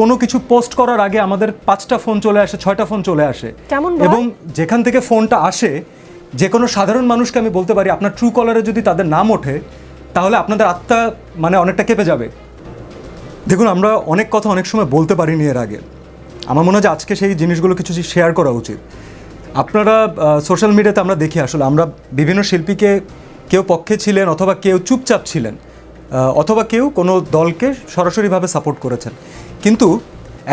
কোনো কিছু পোস্ট করার আগে আমাদের পাঁচটা ফোন চলে আসে ছয়টা ফোন চলে আসে। এবং যেখান থেকে ফোনটা আসে যে কোনো সাধারণ মানুষকে আমি বলতে পারি আপনার ট্রু কলারে যদি তাদের নাম ওঠে তাহলে আপনাদের আত্মা মানে অনেকটা কেঁপে যাবে। দেখুন আমরা অনেক কথা অনেক সময় বলতে পারিনি এর আগে। আমার মনে হয় যে আজকে সেই জিনিসগুলো কিছু শেয়ার করা উচিত। আপনারা সোশ্যাল মিডিয়াতে আমরা দেখি আসলে আমরা বিভিন্ন শিল্পীকে কেউ পক্ষে ছিলেন অথবা কেউ চুপচাপ ছিলেন। অথবা কেউ কোনো দলকে সরাসরিভাবে সাপোর্ট করেছেন। কিন্তু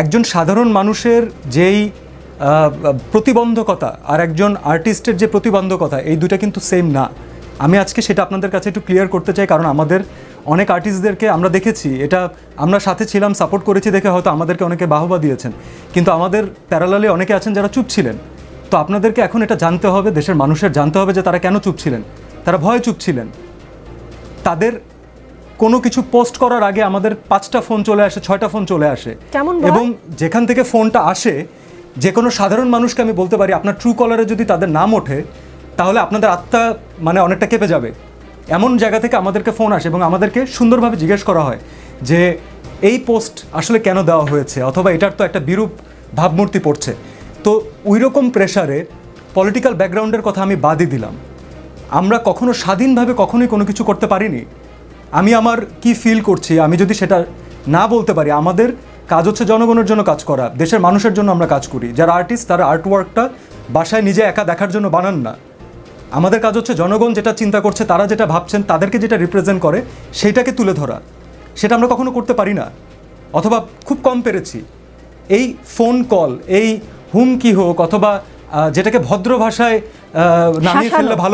একজন সাধারণ মানুষের যেই প্রতিবন্ধকতা আর একজন আর্টিস্টের যে প্রতিবন্ধকতা, এই দুটা কিন্তু সেম না। আমি আজকে সেটা আপনাদের কাছে একটু ক্লিয়ার করতে চাই, কারণ আমাদের অনেক আর্টিস্টদেরকে আমরা দেখেছি, এটা আমরা সাথে ছিলাম সাপোর্ট করেছি দেখে হয়তো আমাদেরকে অনেকে বাহবা দিয়েছেন। কিন্তু আমাদের প্যারালালে অনেকে আছেন যারা চুপ ছিলেন। তো আপনাদেরকে এখন এটা জানতে হবে, দেশের মানুষের জানতে হবে যে তারা কেন চুপ ছিলেন? তারা ভয়ে চুপ ছিলেন। তাদের কোনো কিছু পোস্ট করার আগে আমাদের পাঁচটা ফোন চলে আসে ছয়টা ফোন চলে আসে। কেমন এবং যেখান থেকে ফোনটা আসে যে কোনো সাধারণ মানুষকে আমি বলতে পারি আপনার ট্রু কলারে যদি তাদের নাম ওঠে তাহলে আপনাদের আত্মা মানে অনেকটা কেঁপে যাবে। এমন জায়গা থেকে আমাদেরকে ফোন আসে এবং আমাদেরকে সুন্দরভাবে জিজ্ঞেস করা হয় যে এই পোস্ট আসলে কেন দেওয়া হয়েছে? অথবা এটার তো একটা বিরূপ ভাবমূর্তি পড়ছে। তো ওই রকম প্রেশারে পলিটিক্যাল ব্যাকগ্রাউন্ডের কথা আমি বাদই দিলাম। আমরা কখনো স্বাধীনভাবে কখনোই কোনো কিছু করতে পারিনি। আমি আমার কি ফিল করছি আমি যদি সেটা না বলতে পারি আমাদের কাজ হচ্ছে জনগণের জন্য কাজ করা দেশের মানুষের জন্য আমরা কাজ করি। যারা আর্টিস্ট তারা আর্ট ওয়ার্কটা বাসায় নিজে একা দেখার জন্য বানান না। আমাদের কাজ হচ্ছে জনগণ যেটা চিন্তা করছে তারা যেটা ভাবছেন তাদেরকে যেটা রিপ্রেজেন্ট করে সেইটাকে তুলে ধরা। সেটা আমরা কখনো করতে পারি না। অথবা খুব কম পেরেছি। এই ফোন কল এই হুমকি হোক অথবা যেটাকে ভদ্র ভাষায় নামিয়ে ফেললে ভালো